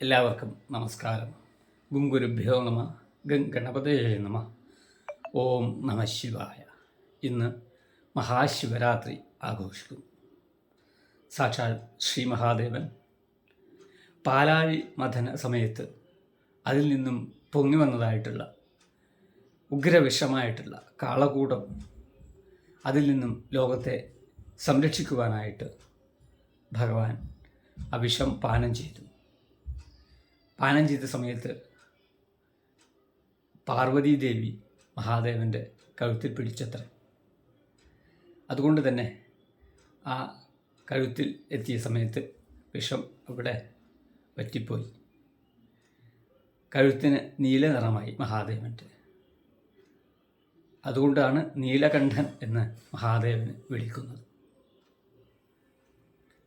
എല്ലാവർക്കും നമസ്കാരം. ഗുംഗുരുഭ്യോ നമ ഗണപതേ നമ ഓം നമ ശിവായ. ഇന്ന് മഹാശിവരാത്രി ആഘോഷിക്കുന്നു. സാക്ഷാൽ ശ്രീ മഹാദേവൻ പാലാഴി മഥന സമയത്ത് അതിൽ നിന്നും പൊങ്ങി വന്നതായിട്ടുള്ള ഉഗ്രവിഷമായിട്ടുള്ള കാളകൂടം അതിൽ നിന്നും ലോകത്തെ സംരക്ഷിക്കുവാനായിട്ട് ഭഗവാൻ ആ വിഷം പാനം ചെയ്തു. പാനം ചെയ്ത സമയത്ത് പാർവതീദേവി മഹാദേവന്റെ കഴുത്തിൽ പിടിച്ചത്ര. അതുകൊണ്ട് തന്നെ ആ കഴുത്തിൽ എത്തിയ സമയത്ത് വിഷം അവിടെ പറ്റിപ്പോയി കഴുത്തിന് നീല നിറമായി മഹാദേവന്റെ അതുകൊണ്ടാണ് നീലകണ്ഠൻ എന്ന് മഹാദേവന് വിളിക്കുന്നത്.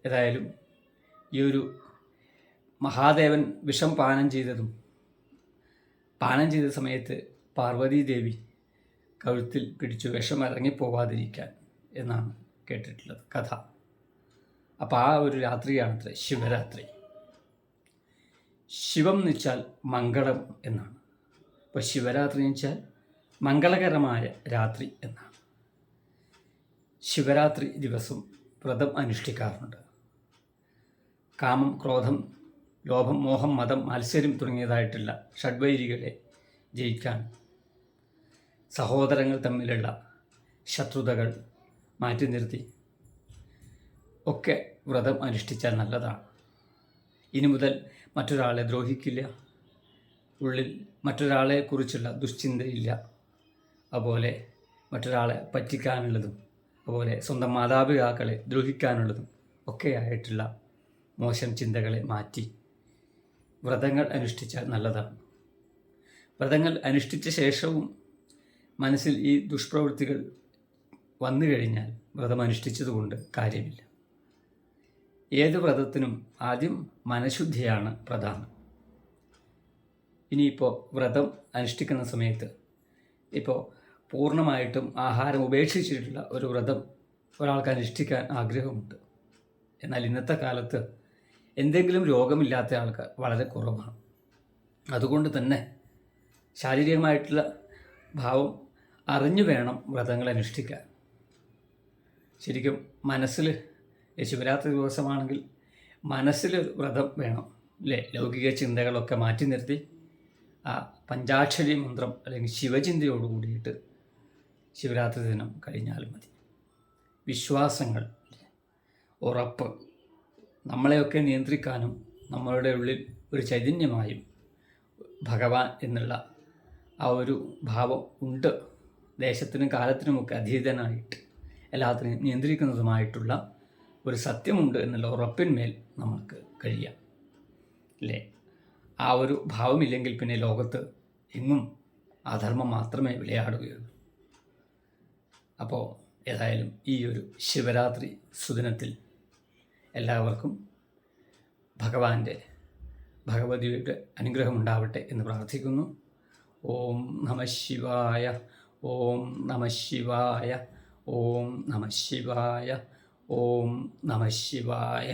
ഏതായാലും ഈ ഒരു മഹാദേവൻ വിഷം പാനം ചെയ്തതും പാനം ചെയ്ത സമയത്ത് പാർവതീദേവി കഴുത്തിൽ പിടിച്ചു വിഷം ഇറങ്ങിപ്പോവാതിരിക്കാൻ എന്നാണ് കേട്ടിട്ടുള്ളത് കഥ. അപ്പോൾ ആ ഒരു രാത്രിയാണത്രേ ശിവരാത്രി. ശിവം എന്ന് വെച്ചാൽ മംഗളം എന്നാണ്. അപ്പോൾ ശിവരാത്രി എന്ന് വെച്ചാൽ മംഗളകരമായ രാത്രി എന്നാണ്. ശിവരാത്രി ദിവസം വ്രതം അനുഷ്ഠിക്കാറുണ്ട്. കാമം ക്രോധം ലോഭം മോഹം മതം മത്സരം തുടങ്ങിയതായിട്ടുള്ള ഷഡ്വൈരികളെ ജയിക്കാൻ സഹോദരങ്ങൾ തമ്മിലുള്ള ശത്രുതകൾ മാറ്റി നിർത്തി. ഒക്കെ വ്രതം അനുഷ്ഠിച്ചാൽ നല്ലതാണ്. ഇനി മുതൽ മറ്റൊരാളെ ദ്രോഹിക്കില്ല. ഉള്ളിൽ മറ്റൊരാളെ കുറിച്ചുള്ള ദുശ്ചിന്തയില്ല. അതുപോലെ മറ്റൊരാളെ പറ്റിക്കാനുള്ളതും അതുപോലെ സ്വന്തം മാതാപിതാക്കളെ ദ്രോഹിക്കാനുള്ളതും ഒക്കെയായിട്ടുള്ള മോശം ചിന്തകളെ മാറ്റി. വ്രതങ്ങൾ അനുഷ്ഠിച്ചാൽ നല്ലതാണ് വ്രതങ്ങൾ അനുഷ്ഠിച്ച ശേഷവും മനസ്സിൽ ഈ ദുഷ്പ്രവൃത്തികൾ വന്നു കഴിഞ്ഞാൽ വ്രതം അനുഷ്ഠിച്ചതുകൊണ്ട് കാര്യമില്ല. ഏത് വ്രതത്തിനും ആദ്യം മനഃശുദ്ധിയാണ് പ്രധാനം. ഇനിയിപ്പോൾ വ്രതം അനുഷ്ഠിക്കുന്ന സമയത്ത് ഇപ്പോൾ പൂർണമായിട്ടും ആഹാരം ഉപേക്ഷിച്ചിട്ടുള്ള ഒരു വ്രതം ഒരാൾക്ക് അനുഷ്ഠിക്കാൻ ആഗ്രഹമുണ്ട്. എന്നാൽ ഇന്നത്തെ കാലത്ത് എന്തെങ്കിലും രോഗമില്ലാത്ത ആൾക്കാർ വളരെ കുറവാണ്. അതുകൊണ്ട് തന്നെ ശാരീരികമായിട്ടുള്ള ഭാവം അറിഞ്ഞു വേണം വ്രതങ്ങൾ അനുഷ്ഠിക്കാൻ. ശരിക്കും മനസ്സിൽ ശിവരാത്രി ദിവസമാണെങ്കിൽ മനസ്സിൽ വ്രതം വേണം അല്ലേ? ലൗകിക ചിന്തകളൊക്കെ മാറ്റി നിർത്തി ആ പഞ്ചാക്ഷരി മന്ത്രം അല്ലെങ്കിൽ ശിവചിന്തയോട് കൂടിയിട്ട് ശിവരാത്രി ദിനം കഴിഞ്ഞാൽ മതി. വിശ്വാസങ്ങൾ ഉറപ്പ് നമ്മളെയൊക്കെ നിയന്ത്രിക്കാനും നമ്മളുടെ ഉള്ളിൽ ഒരു ചൈതന്യമായും ഭഗവാൻ എന്നുള്ള ആ ഒരു ഭാവം ഉണ്ട്. ദേശത്തിനും കാലത്തിനുമൊക്കെ അധീതനായിട്ട് എല്ലാത്തിനെയും നിയന്ത്രിക്കുന്നതുമായിട്ടുള്ള ഒരു സത്യമുണ്ട് എന്നുള്ള ഉറപ്പിന്മേൽ നമുക്ക് കഴിയാം. അല്ലേ ആ ഒരു ഭാവമില്ലെങ്കിൽ പിന്നെ ലോകത്ത് എങ്ങും അധർമ്മം മാത്രമേ വിളയാടുകയുള്ളൂ. അപ്പോൾ ഏതായാലും ഈ ഒരു ശിവരാത്രി സുദിനത്തിൽ എല്ലാവർക്കും ഭഗവാന്റെ ഭഗവതിയുടെ അനുഗ്രഹം ഉണ്ടാവട്ടെ എന്ന് പ്രാർത്ഥിക്കുന്നു. ഓം നമ ശിവായ ഓം നമ ശിവായ ഓം നമ ശിവായ ഓം നമ ശിവായ.